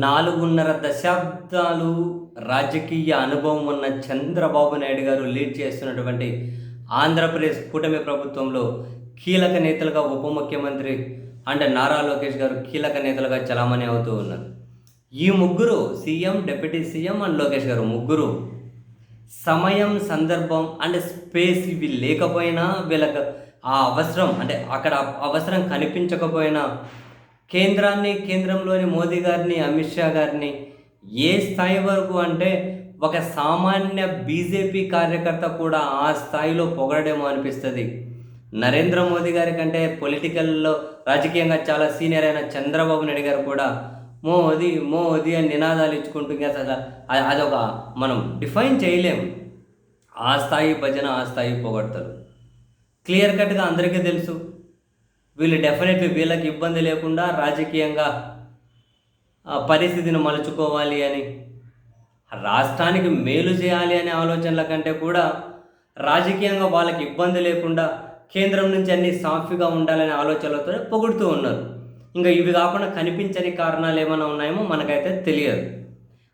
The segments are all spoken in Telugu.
నాలుగున్నర దశాబ్దాలు రాజకీయ అనుభవం ఉన్న చంద్రబాబు నాయుడు గారు లీడ్ చేస్తున్నటువంటి ఆంధ్రప్రదేశ్ కూటమి ప్రభుత్వంలో కీలక నేతలుగా ఉప ముఖ్యమంత్రి అండ్ నారా లోకేష్ గారు కీలక నేతలుగా చలామణి అవుతూ ఉన్నారు. ఈ ముగ్గురు CM deputy CM and Lokesh garu ముగ్గురు సమయం సందర్భం అండ్ స్పేస్ ఇవి లేకపోయినా వీళ్ళకి ఆ అవసరం అంటే అక్కడ అవసరం కనిపించకపోయినా కేంద్రాన్ని కేంద్రంలోని మోదీ గారిని అమిత్ షా గారిని ఏ స్థాయి వరకు అంటే ఒక సామాన్య బీజేపీ కార్యకర్త కూడా ఆ స్థాయిలో పొగడేమో అనిపిస్తుంది. నరేంద్ర మోదీ గారి కంటే పొలిటికల్లో రాజకీయంగా చాలా సీనియర్ అయిన చంద్రబాబు నాయుడు గారు కూడా మోదీ మోదీ అని నినాదాలు ఇచ్చుకుంటూ ఇంకా అసలు అది- అదొక మనం డిఫైన్ చేయలేము. ఆ స్థాయి భజన ఆ స్థాయి పొగడతారు క్లియర్ కట్గా అందరికీ తెలుసు. వీళ్ళు డెఫినెట్లీ వీళ్ళకి ఇబ్బంది లేకుండా రాజకీయంగా ఆ పరిస్థితిని మలుచుకోవాలి అని రాష్ట్రానికి మేలు చేయాలి అనే ఆలోచనల కంటే కూడా రాజకీయంగా వాళ్ళకి ఇబ్బంది లేకుండా కేంద్రం నుంచి అన్ని సాఫీగా ఉండాలనే ఆలోచనలతో పొగుడుతూ ఉన్నారు. ఇంకా ఇవి కాకుండా కనిపించని కారణాలు ఏమైనా ఉన్నాయేమో మనకైతే తెలియదు.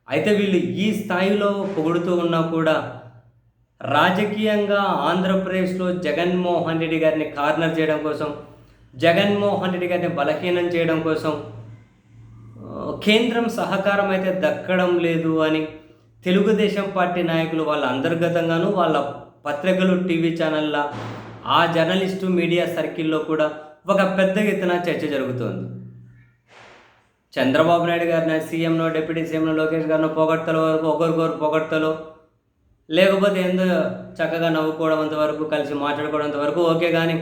అయితే వీళ్ళు ఈ స్థాయిలో పొగుడుతూ ఉన్నా కూడా రాజకీయంగా ఆంధ్రప్రదేశ్లో జగన్మోహన్ రెడ్డి గారిని కార్నర్ చేయడం కోసం జగన్మోహన్ రెడ్డి గారిని బలహీనం చేయడం కోసం కేంద్రం సహకారం అయితే దక్కడం లేదు అని తెలుగుదేశం పార్టీ నాయకులు వాళ్ళ అంతర్గతంగాను వాళ్ళ పత్రికలు టీవీ ఛానళ్ళ ఆ జర్నలిస్టు మీడియా సర్కిల్లో కూడా ఒక పెద్ద ఎత్తున చర్చ జరుగుతోంది. చంద్రబాబు నాయుడు గారిని సీఎంనో డిప్యూటీ సీఎంనో లోకేష్ గారినో పొగడ్తల వరకు ఒకరికొకరు పొగడ్తలు లేకపోతే ఏందో చక్కగా నవ్వుకోవడం అంతవరకు కలిసి మాట్లాడుకోవడం అంతవరకు ఓకే కానీ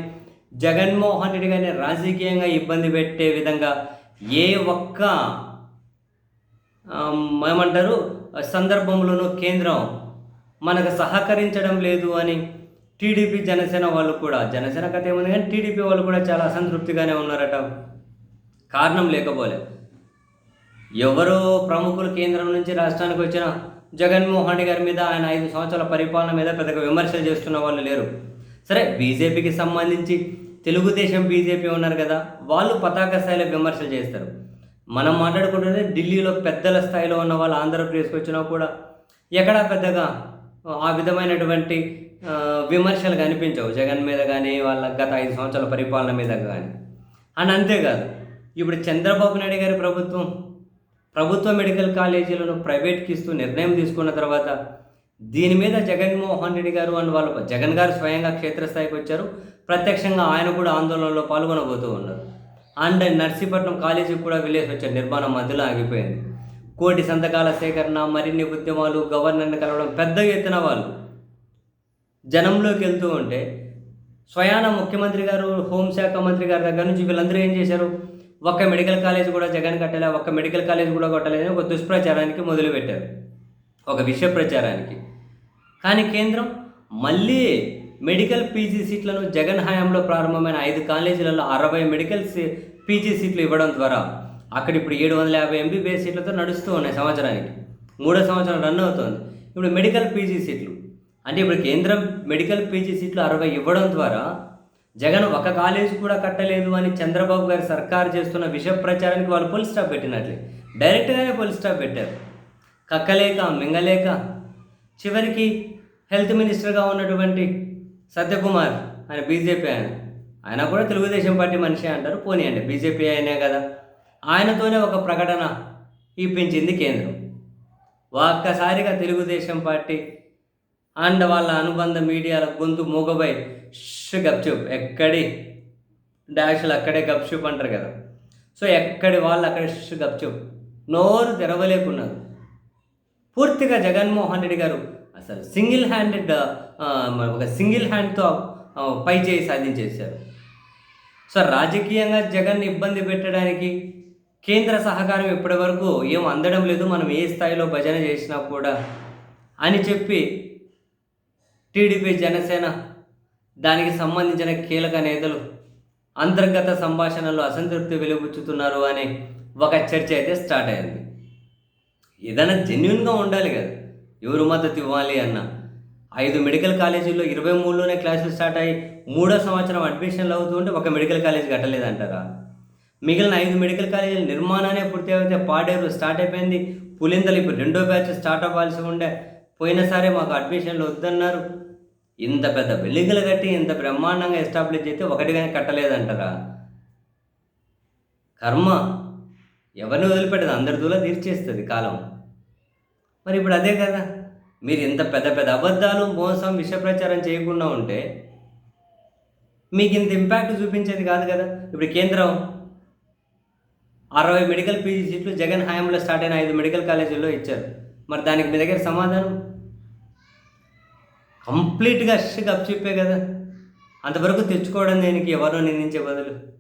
జగన్మోహన్ రెడ్డి గారిని రాజకీయంగా ఇబ్బంది పెట్టే విధంగా ఏ ఒక్క ఏమంటారు సందర్భంలోనూ కేంద్రం మనకు సహకరించడం లేదు అని టీడీపీ జనసేన వాళ్ళు కూడా జనసేన కథ ఏముంది కానీ టీడీపీ వాళ్ళు కూడా చాలా అసంతృప్తిగానే ఉన్నారట. కారణం లేకపోలే. ఎవరో ప్రముఖులు కేంద్రం నుంచి రాష్ట్రానికి వచ్చిన జగన్మోహన్ రెడ్డి గారి మీద ఆయన ఐదు సంవత్సరాల పరిపాలన మీద పెద్దగా విమర్శలు చేస్తున్న వాళ్ళు లేరు. సరే బీజేపీకి సంబంధించి తెలుగుదేశం బీజేపీ ఉన్నారు కదా వాళ్ళు పతాక స్థాయిలో విమర్శలు చేస్తారు. మనం మాట్లాడుకుంటుంటే ఢిల్లీలో పెద్దల స్థాయిలో ఉన్న వాళ్ళు ఆంధ్రప్రదేశ్కి వచ్చినా కూడా ఎక్కడా పెద్దగా ఆ విధమైనటువంటి విమర్శలు కనిపించవు. జగన్ మీద కానీ వాళ్ళ గత ఐదు సంవత్సరాల పరిపాలన మీద కానీ అండ్ అంతేకాదు ఇప్పుడు చంద్రబాబు నాయుడు గారి ప్రభుత్వం ప్రభుత్వ మెడికల్ కాలేజీలను ప్రైవేట్కి ఇస్తూ నిర్ణయం తీసుకున్న తర్వాత దీని మీద జగన్మోహన్ రెడ్డి గారు అండ్ వాళ్ళు జగన్ గారు స్వయంగా క్షేత్రస్థాయికి వచ్చారు. ప్రత్యక్షంగా ఆయన కూడా ఆందోళనలో పాల్గొనబోతూ ఉన్నారు. అండ్ నర్సీపట్నం కాలేజీకి కూడా వెళ్ళేసి వచ్చారు నిర్మాణం మధ్యలో ఆగిపోయింది. కోటి సంతకాల సేకరణ మరిన్ని ఉద్యమాలు గవర్నర్ని కలవడం పెద్ద ఎత్తున వాళ్ళు జనంలోకి వెళ్తూ ఉంటే స్వయాన ముఖ్యమంత్రి గారు హోంశాఖ మంత్రి గారి దగ్గర నుంచి వీళ్ళందరూ ఏం చేశారు? ఒక్క మెడికల్ కాలేజ్ కూడా జగన్ కట్టలే ఒక్క మెడికల్ కాలేజ్ కూడా కొట్టలేదని ఒక దుష్ప్రచారానికి మొదలుపెట్టారు. ఒక విష ప్రచారానికి కానీ కేంద్రం మళ్ళీ మెడికల్ పీజీ సీట్లను జగన్ హయాంలో ప్రారంభమైన ఐదు కాలేజీలలో అరవై మెడికల్ సీ పీజీ సీట్లు ఇవ్వడం ద్వారా అక్కడ ఇప్పుడు ఏడు వందల యాభై ఎంబీబీఎస్ సీట్లతో నడుస్తూ ఉన్నాయి సంవత్సరానికి. మూడో సంవత్సరం రన్ అవుతుంది. ఇప్పుడు మెడికల్ పీజీ సీట్లు. అంటే ఇప్పుడు కేంద్రం మెడికల్ పీజీ సీట్లు అరవై ఇవ్వడం ద్వారా జగన్ ఒక కాలేజీ కూడా కట్టలేదు అని చంద్రబాబు గారి సర్కారు చేస్తున్న విష ప్రచారానికి వాళ్ళు పోలీస్ స్టాప్ పెట్టినట్లే. డైరెక్ట్గానే పోలీస్ స్టాప్ పెట్టారు. కక్కలేక మింగలేక చివరికి హెల్త్ మినిస్టర్గా ఉన్నటువంటి సత్యకుమార్ ఆయన బీజేపీ ఆయన. ఆయన కూడా తెలుగుదేశం పార్టీ మనిషి అంటారు పోనీ అండి బీజేపీ ఆయనే కదా. ఆయనతోనే ఒక ప్రకటన ఇప్పించింది కేంద్రం. ఒక్కసారిగా తెలుగుదేశం పార్టీ అండ్ వాళ్ళ అనుబంధ మీడియాల గొంతు మూగబై గప్చుప్ ఎక్కడి డాష్లు అక్కడే గప్చుప్ అంటారు కదా. సో ఎక్కడి వాళ్ళు అక్కడే గప్చుప్ నోరు తెరవలేకున్నారు. పూర్తిగా జగన్మోహన్ రెడ్డి గారు అసలు సింగిల్ హ్యాండెడ్ ఒక సింగిల్ హ్యాండ్తో పై చేయి సాధించేశారు. సో రాజకీయంగా జగన్ ఇబ్బంది పెట్టడానికి కేంద్ర సహకారం ఇప్పటి వరకు ఏం అందడం లేదు. మనం ఏ స్థాయిలో భజన చేసినా కూడా అని చెప్పి టీడీపీ జనసేన దానికి సంబంధించిన కీలక నేతలు అంతర్గత సంభాషణలో అసంతృప్తి వెలుగుచ్చుతున్నారు అనే ఒక చర్చ అయితే స్టార్ట్ అయింది. ఏదైనా జెన్యున్గా ఉండాలి కదా. ఎవరు మద్దతు ఇవ్వాలి అన్న. ఐదు మెడికల్ కాలేజీల్లో ఇరవై మూడులోనే క్లాసులు స్టార్ట్ అయ్యి మూడో సంవత్సరం అడ్మిషన్లు అవుతుంటే ఒక మెడికల్ కాలేజ్ కట్టలేదంటారా? మిగిలిన ఐదు మెడికల్ కాలేజీల నిర్మాణానే పూర్తి అయితే పాడేరు స్టార్ట్ అయిపోయింది. పులిందలు ఇప్పుడు రెండో బ్యాచ్ స్టార్ట్ అవ్వాల్సి ఉండే. పోయినసారే మాకు అడ్మిషన్లు వద్దన్నారు. ఇంత పెద్ద బిల్డింగ్లు కట్టి ఇంత బ్రహ్మాండంగా ఎస్టాబ్లిష్ అయితే ఒకటిగానే కట్టలేదంటారా? కర్మ. ఎవరిని వదిలిపెట్టదు అందరి దూల తీర్చేస్తుంది కాలం. మరి ఇప్పుడు అదే కదా మీరు ఇంత పెద్ద పెద్ద అబద్ధాలు మోసం విషప్రచారం చేయకుండా ఉంటే మీకు ఇంత ఇంపాక్ట్ చూపించేది కాదు కదా. ఇప్పుడు కేంద్రం అరవై మెడికల్ పీజీ సీట్లు జగన్ హయాంలో స్టార్ట్ అయిన ఐదు మెడికల్ కాలేజీల్లో ఇచ్చారు. మరి దానికి మీ దగ్గర సమాధానం? కంప్లీట్గా అష్గా చెప్పే కదా. అంతవరకు తెచ్చుకోవడం దేనికి? ఎవరో నిందించే బదులు.